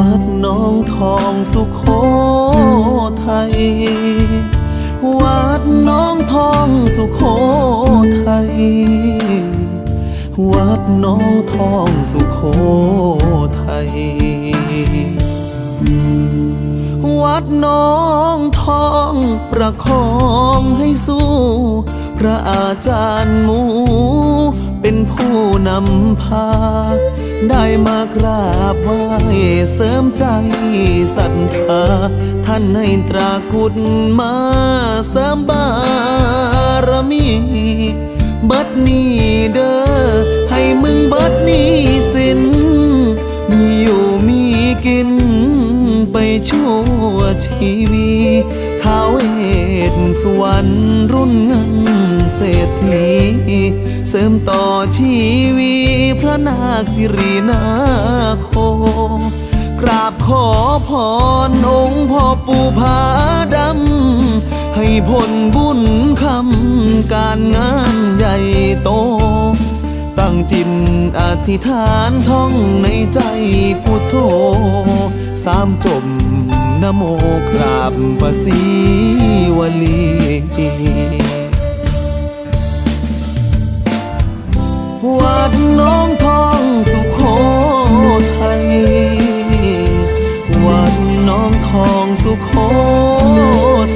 วัดน้องทองสุโขทัย วัดน้องทองสุโขทัย วัดน้องทองสุโขทัย วัดน้องทองประคองให้สู้ พระอาจารย์หมูเป็นผู้นำพา ได้มากราบไหว้เสริมใจศรัทธาท่านให้ตรากุดมาเสริมบารมีบิดนี้เด้อให้มึงบิดนี้สิน มีอยู่มีกิน ไปชั่วชีวีท้าวเวทสวรรค์รุ่นเงินเศรษฐี เสริมต่อชีวีพ ระนาคสิรินาโค กราบขอพรองค์พ่อปู่ผาดำ ให้ผลบุญคำการงานใหญ่โต ตั้งจิตอธิษฐานท่องในใจพุทโธสามจบนโมกราบพระศรีวลี สุโข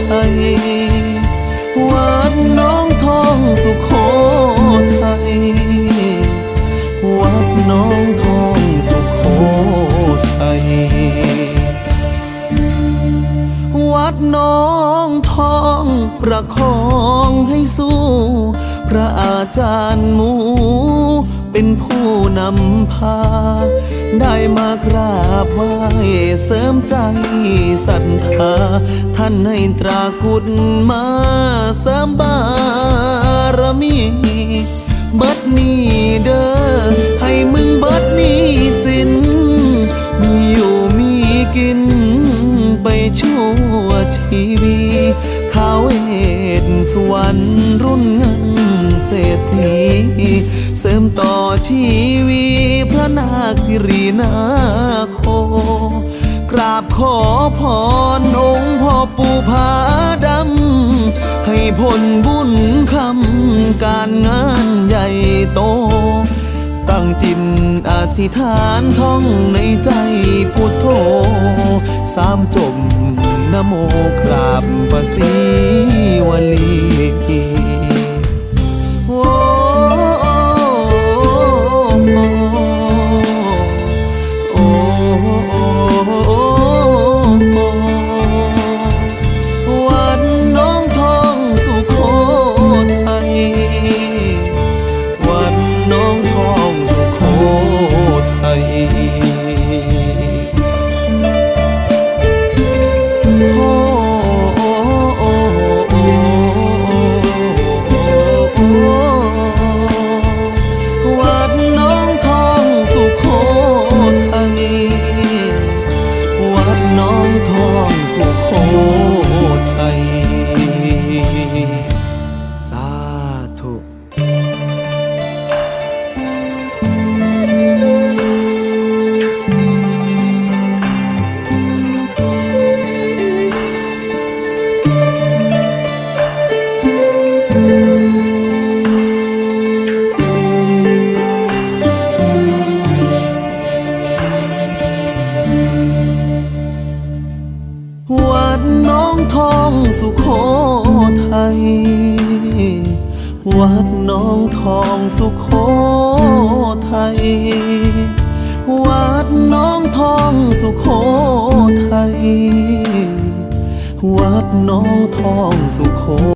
ทัยวัดน้องทองสุโขทัยวัดน้องทองสุโขทัยวัดน้องทองประคองให้สู้ พระอาจารย์หมู เป็นผู้นำพา มากราบไหว้เสริมใจศรัทธา ท่านให้ตรากุดมาเสริมบารมีบิดนี้เด้อให้มึงบิดนี้สินมีอยู่มีกิน ไปชั่วชีวีท้าวเวทสวรรค์รุ่นเงินเศรษฐี เสริมต่อชีวี ระนาคสิรินาโค กราบขอพรองค์พ่อปู่ผาดำ ให้ผลบุญคำการงานใหญ่โต ตั้งจิตอธิษฐานท่องในใจพุทโธ สามจบนโมกราบพระศ วั ดน้องทองสุโขทัย วัดน้องทองสุโขทัย วัดน้องทองสุโขทัย วัดน้องทองสุโข